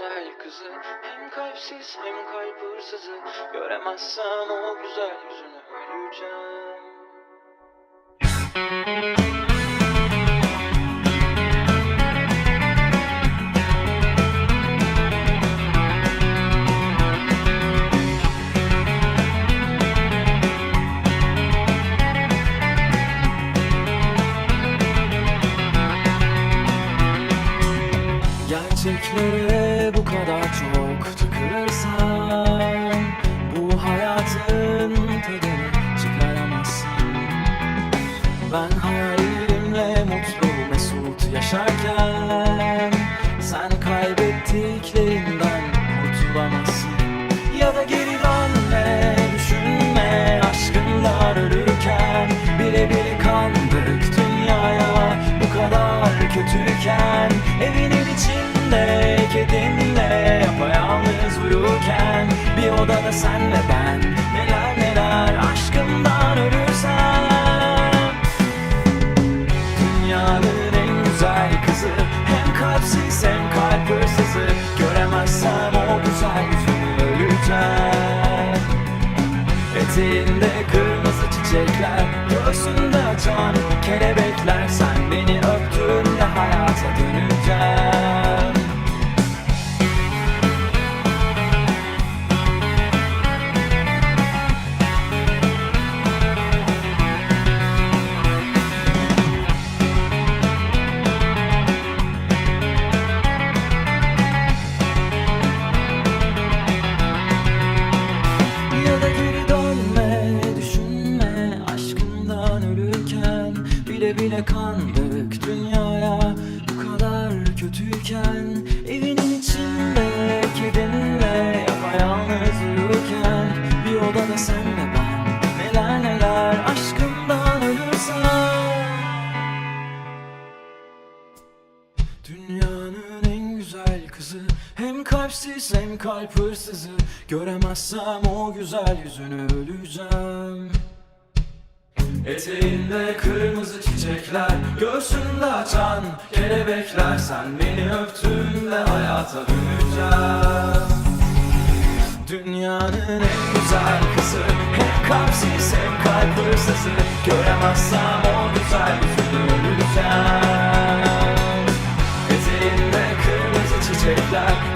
güzel kızı. Hem kalpsiz hem kalp hırsızı. Göremezsem o güzel yüzünü öleceğim. Gerçeklere bu kadar çok takılırsan Bu hayatın tadını çıkaramazsın. Ben hayalimle mutlu mesut yaşarken sen ve ben. Neler neler aşkından ölürsem. Dünyanın güzel kızı Hem kalpsiz hem kalp Göremezsem o güzel yüzünü öleceğim. Eteğinde kırmızı çiçekler Göğsünde açan kelebekler. Sen Bile bile kandık dünyaya. Bu kadar kötüyken Evinin içinde kedinle yapayalnız uyurken. Bir odada sen ve ben neler neler aşkından ölürsen Dünyanın en güzel kızı Hem kalpsiz hem kalp hırsızı. Göremezsem o güzel yüzünü öleceğim Eteğinde kırmızı çiçekler Göğsünde açan kelebekler. Sen beni öptüğünde hayata döneceğim. Dünyanın en güzel kızı Hem kalpsiz hem kalp hırsızı. Göremezsem o güzel yüzünü öleceğim. Eteğinde kırmızı çiçekler